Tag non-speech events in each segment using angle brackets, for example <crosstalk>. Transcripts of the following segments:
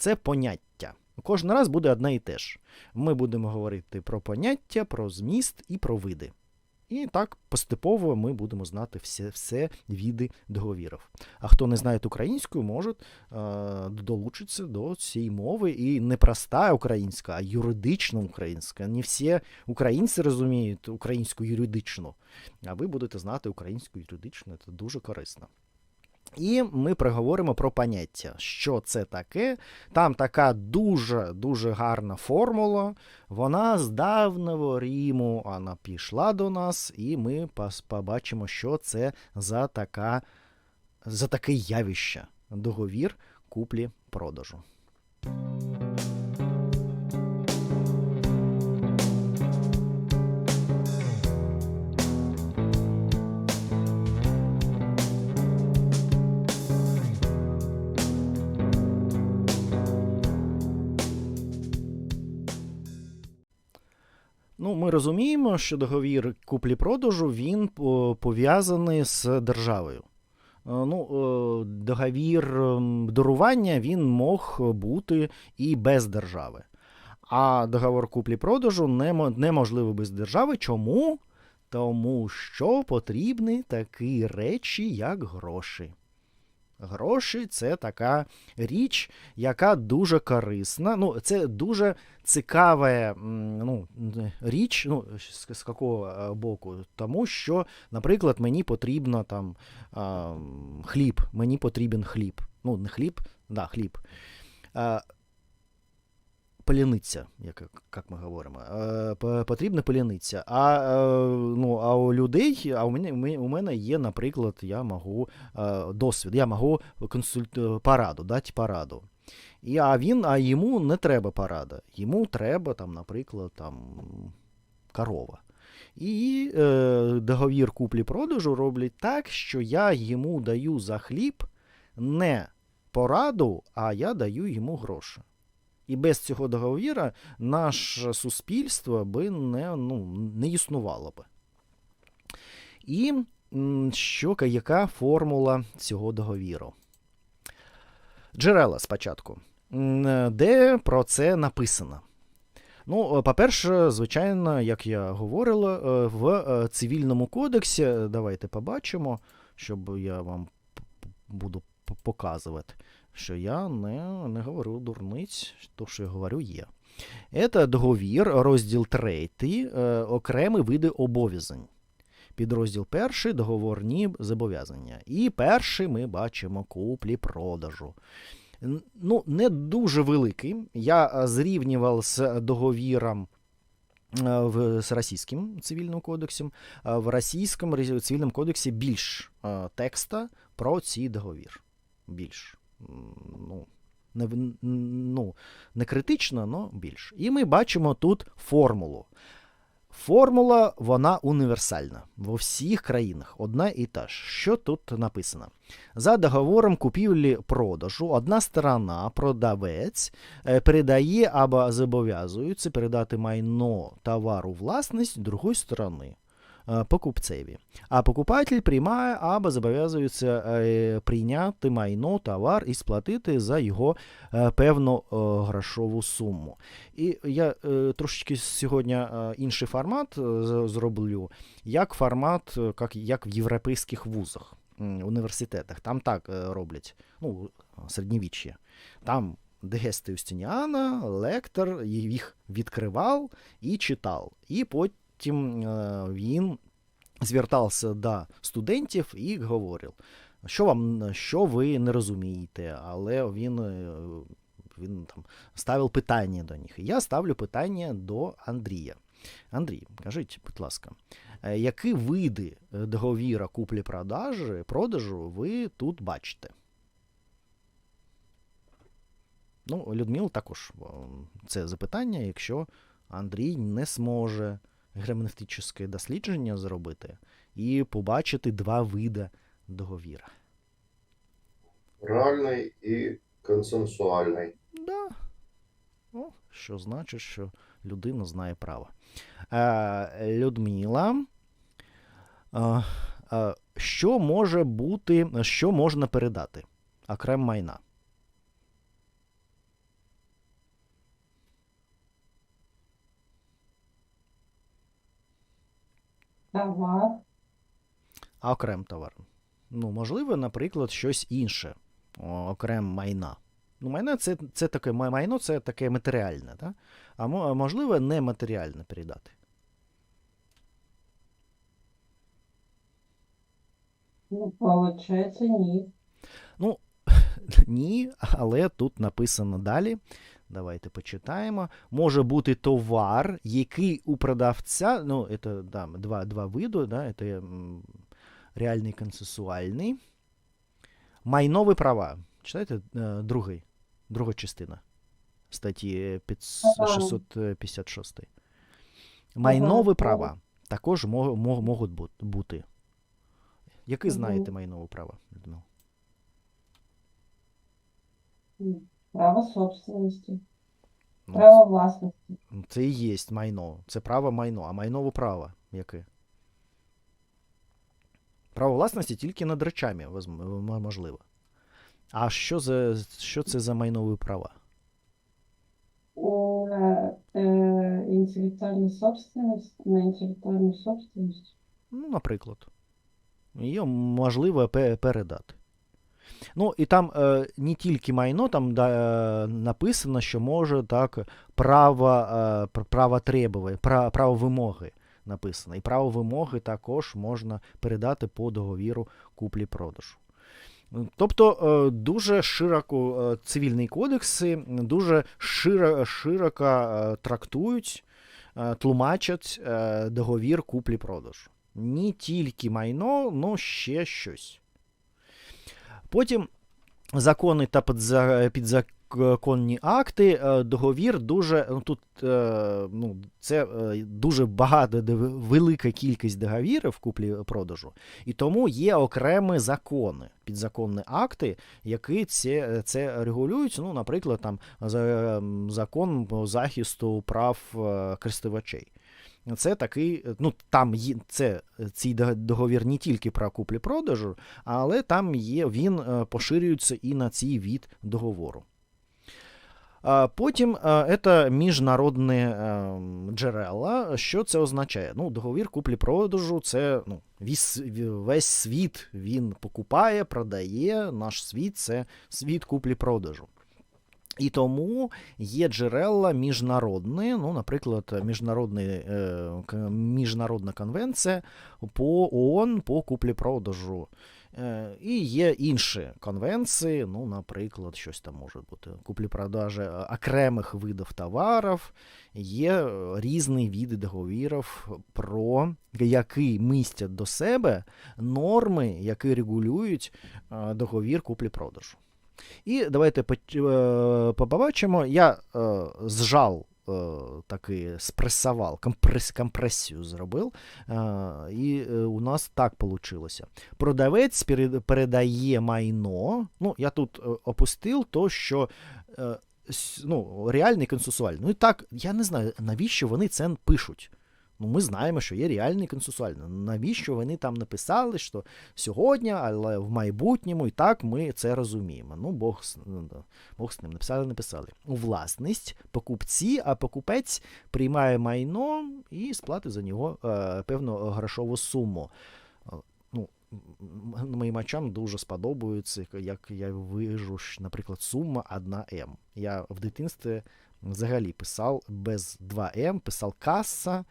це поняття. Кожен раз буде одне і те ж. Ми будемо говорити про поняття, про зміст і про види. І так поступово ми будемо знати все все види договірів. А хто не знає українську, може е, долучитися до цієї мови. І не проста українська, а юридична українська. Не всі українці розуміють українську юридичну, а ви будете знати українську юридичну, це дуже корисно. І ми приговоримо про поняття, що це таке. Там така дуже-дуже гарна формула. Вона з давнього Риму вона пішла до нас, і ми побачимо, що це за така, за таке явище. Договір куплі-продажу. Ну, Ми розуміємо, що договір куплі-продажу він пов'язаний з державою. Е, ну, е, Договір дарування він мог бути і без держави. А договор куплі-продажу неможливо без держави. Чому? Тому що потрібні такі речі, як гроші. Гроші це така річ, яка дуже корисна. Ну, Це дуже цікава ну, річ, ну, з, з якого е, боку. Тому що, наприклад, мені потрібно там хліб. Мені потрібен хліб. Ну, не хліб, да, хліб. А, як як ми говоримо, е, потрібна паляниця. А е, ну, а у людей, а у мене у мене є, наприклад, я можу е, досвід, я можу консульт, пораду, дати пораду. І, А він, а йому не треба порада. Йому треба, там, наприклад, там, корова. І е, договір куплі-продажу роблять так, що я йому даю за хліб не пораду, а я даю йому гроші. І без цього договіра наше суспільство би не ну, не існувало би. І що, яка формула цього договіру? Джерела спочатку. Де про це написано? Ну, по-перше, звичайно, як я говорила, е, в е, цивільному кодексі, давайте побачимо, щоб я вам буду показувати що я не не говорю дурниць, то, що я говорю, є. Це договір, розділ 3, е, окремі види обов'язань. Підрозділ перший договорні зобов'язання. І перший ми бачимо куплі-продажу. Ну, Не дуже великий. Я зрівнював з договіром е, в, з Російським цивільним кодексом. В Російському цивільному кодексі більш е, текста про цей договір. Більш ну, не ну, не критично, але більш. І ми бачимо тут формулу. Формула, вона універсальна в всіх країнах одна і та ж. Що тут написано? За договором купівлі-продажу, одна сторона, продавець, е, передає або зобов'язується передати майно товару власність другої сторони. Е, покупцеві. А покупатель приймає або зобов'язується е, прийняти майно, товар і сплатити за його е, певну грошову суму. І я трошечки сьогодні інший формат зроблю, як формат, як, в європейських вузах, університетах. Там так роблять, ну, середньовіччя. Там Дегести Юстиніана, лектор їх відкривав і читав. І потім е, він звертався до студентів і говорив, що вам, що ви не розумієте, але він е, він там ставив питання до них. я ставлю питання до Андрія. Андрій, кажіть, будь ласка, е, які види договіра куплі-продажі продажу ви тут бачите? Ну, Людмил також це запитання, якщо Андрій не зможе герменевтичне дослідження зробити і побачити два види договіра. Реальний і консенсуальний. Да. О, що значить, що людина знає право. Е, Людмила. Е, е, що може бути, що можна передати? Окрем майна. Товар. а окрем товар. Ну, можливо, наприклад, щось інше, окрем майна. Ну, майна це, це таке майно, це таке матеріальне, так? а мо- а можливо, нематеріальне передати. Ну, получается, нет. <laughs> Ні, але тут написано далі. Давайте почитаємо. Може бути товар, який у продавця, ну, це да, два, два види, да, це реальний і консенсуальний. Майнові права. Читайте е, другий, друга частина статті 656. Майнові права також мо- мо- можуть бути. Який знаєте майнові права, Людмила? Право собственности. Ну, Право властности. Це і є майно. Це право майно. А майнове право яке? Право власності тільки над речами возм- можливо. А що, за, що це за майнові права? Э, э, интеллектуальная собственность на интеллектуальную собственность. Ну, наприклад. Її можливо пе- передати. Ну, і там е, не тільки майно, там да, е, написано, що може так право, е, право требування, право, право вимоги написано. І право вимоги також можна передати по договіру куплі-продажу. Тобто е, дуже широко е, цивільні кодекси дуже широ, широко трактують, тлумачать договір куплі-продажу. Не тільки майно, але ще щось. Потім закони та підза- підзаконні акти, е, договір дуже. Ну, тут е, ну, це е, дуже багато, велика кількість договірів куплі-продажу, і тому є окремі закони, підзаконні акти, які це, це регулюють. Ну, наприклад, там ем, закон захисту прав користувачей. Це такий, е, ну там є це цей договір не тільки про куплі-продажу, але там є, він е, поширюється і на цей від договору. Потім е, це міжнародні е, джерела. Що це означає? Ну, договір куплі-продажу це ну, весь світ він покупає, продає. Наш світ це світ куплі-продажу. І тому є джерела міжнародні, ну, наприклад, міжнародний, е, міжнародна конвенція по ООН по куплі-продажу. Е, і є інші конвенції, ну, наприклад, щось там може бути куплі-продажі е, окремих видів товарів, є різні види договірів, про які містять до себе норми, які регулюють е, договір куплі-продажу. І давайте е, побачимо. Я е, зжав е, таки спресував, компрес, компресію зробив. І у нас так вийшло. Продавець перед- передає майно. Ну, я тут опустив то, що. Ну, реальний консенсуальний. Ну і так, я не знаю, навіщо вони це пишуть. Ну, ми знаємо, що є реальний консенсуальний. Навіщо вони там написали, що сьогодні, але в майбутньому, і так ми це розуміємо. Ну, Бог, ну, Бог з ним написали, написали. У власність покупці, а покупець приймає майно і сплатить за нього е, певну грошову суму. Е, Ну, моїм очам дуже сподобається, як я вижу, наприклад, сума 1М. Я в дитинстві взагалі писав без 2М, писав каса,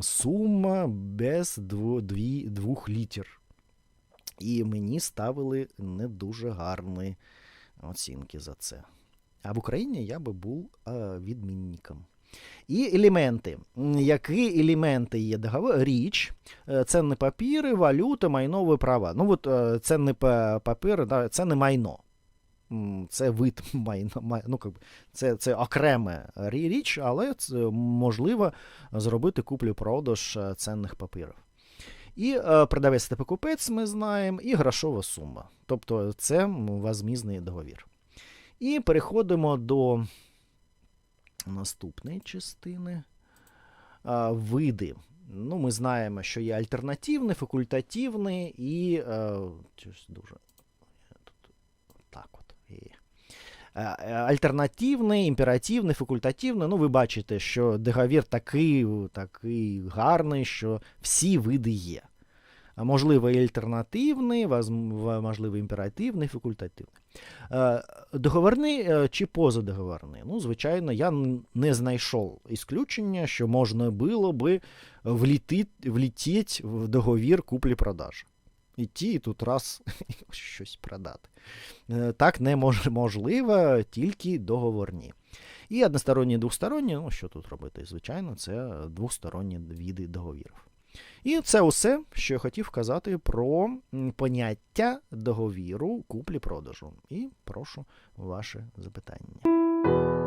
сума без дві, двох літер. І мені ставили не дуже гарні оцінки за це. А в Україні я би був е, відмінником. І елементи. Які елементи є договор? Річ, е, цінні папіри, валюта, майнові права. Ну, от е, цінні папіри, це не майно. Це вид <laughs> май- ну, це, це окреме річ, але це можливо зробити куплю-продаж е, цінних папірів. І е, продавець та покупець ми знаємо, і грошова сума. Тобто це возмізний договір. І переходимо до наступної частини. А, види. Ну, ми знаємо, що є альтернативний, факультативний і. Е, дуже. Так е, е, альтернативний, імперативний, факультативний. Ну, ви бачите, що договір такий, такий гарний, що всі види є. Можливо, альтернативний, можливо, імперативний, факультативний. Е, Договорний е, чи позадоговорний? Ну, звичайно, я не знайшов ісключення, що можна було би влітити, в договір куплі-продажі. І ті, і тут раз <laughs> щось продати. Е, Так неможливо, тільки договорні. І односторонні, і двосторонні, ну що тут робити? Звичайно, це двосторонні види договірів. І це усе, що я хотів казати про поняття договіру куплі-продажу. І прошу ваше запитання.